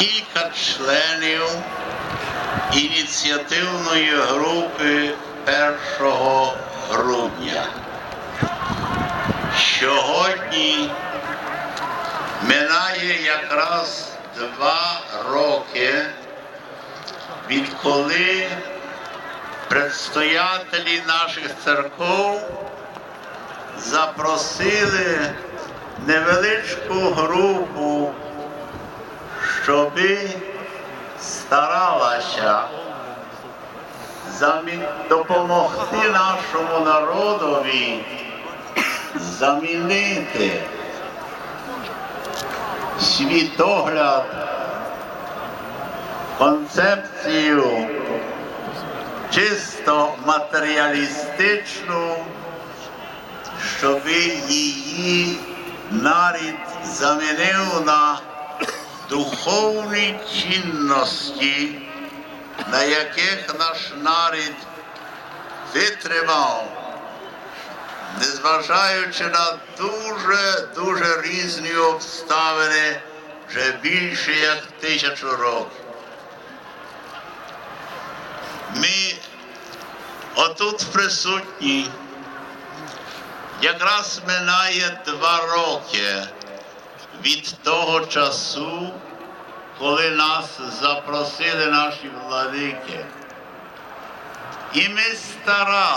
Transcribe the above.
кілька членів ініціативної групи 1 грудня. Сьогодні минає якраз два роки, відколи предстоятелі наших церков запросили невеличку групу, щоби старалася допомогти нашому народові замінити світогляд, концепцію чисто матеріалістичну, щоб її нарід замінив на духовні цінності, на яких наш нарід витримав, незважаючи на дуже дуже різні обставини вже більше як тисячу років. Ми отут присутні якраз минає два роки від того часу, коли нас запросили наші владики. І ми старалися.